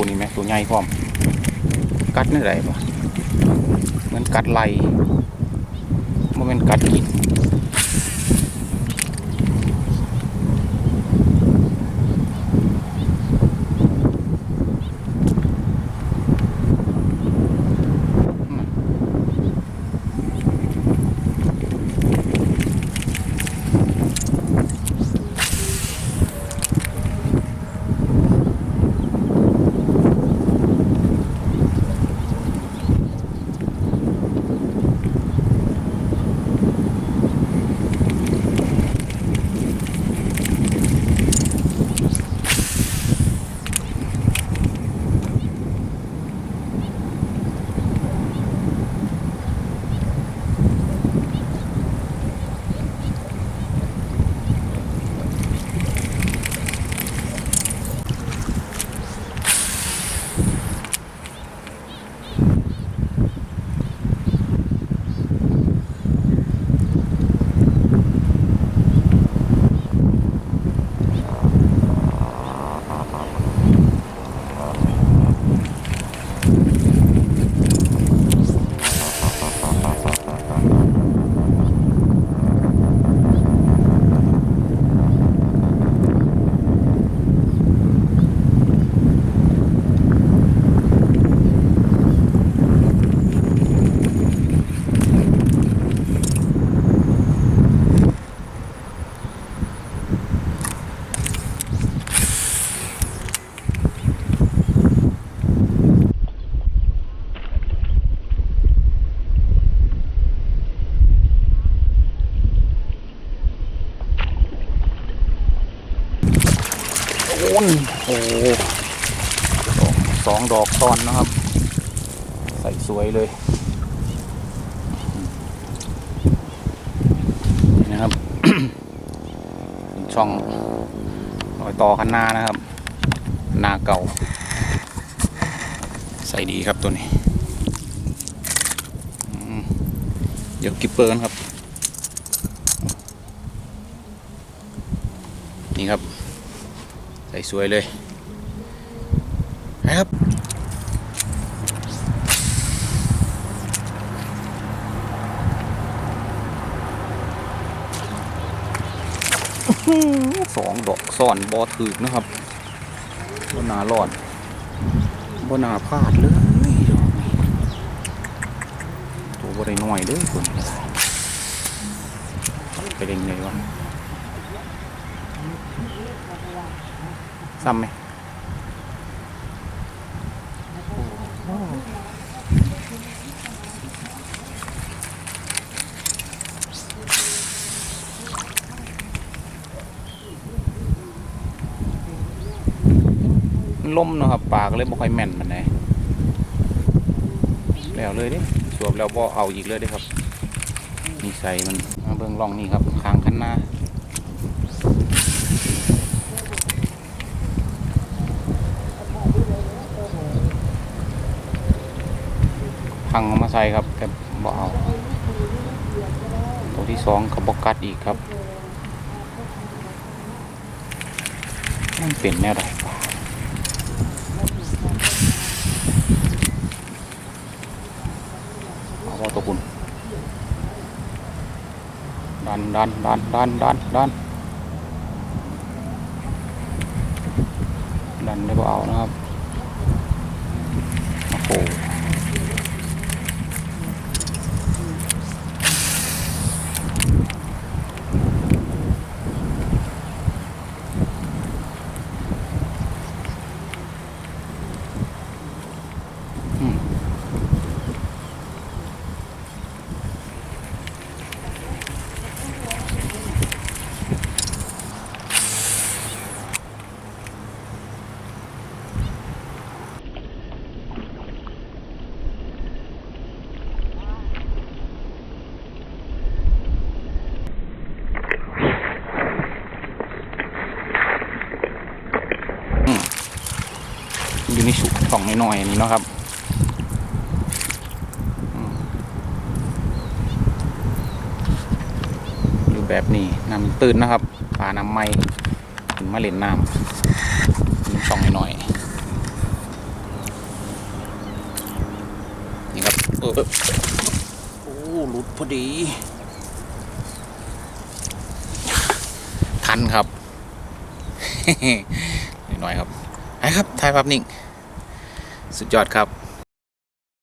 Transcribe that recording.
ตัวนี้ไหมตัวใหญ่พร้อม กัดนี่ไรบ่เหมือนกัดไหลมันเป็นกัดกินโอ้ นโอ้ดอกสองดอกซ้อนนะครับ ใส่สวยเลยนะครับช่องรอยต่อคันนานะครับนาเก่า ใส่ดีครับตัวนี้เดี๋ยวกิปเปอร์นครับ นี่ครับ ใส่สวยเลยนะครับสองดอกซ่อนบอถือนะครับบนนาร้อนบนนาพลาดเลยตัวบได้น้อยเด้วยคนไปเล่นไงวะ ซ้ำไหมนล่มเนาะครับปากเลยบ่ค่อยแม่นมันไงแล้วเลยดิสวบแล้วบ่เอาอีกเลยด้ครับนี่ใส่มันมาเบิ่งร่องนี่ครับค้างคันหน้า พังเอามาใส่ครับ แต่บ่เอาตัวที่สองเขาบอกัดอีกครับ มันเป็นแนวใดวะเอาว่าตัวคุณดันดันดันดันดันดันดันได้บ่เอานะครับโอ้โห ในชุดช่องน้อยๆนี้นะครับอยู่แบบนี้น้ำตื้นนะครับปลาน้ำไม่ถึงมาเล่นน้ำช่องน้อยๆนี่ครับโอ้หลุดพอดีทันครับหน่อยครับไอ้ครับถ่ายภาพนิ่ง สุดยอดครับ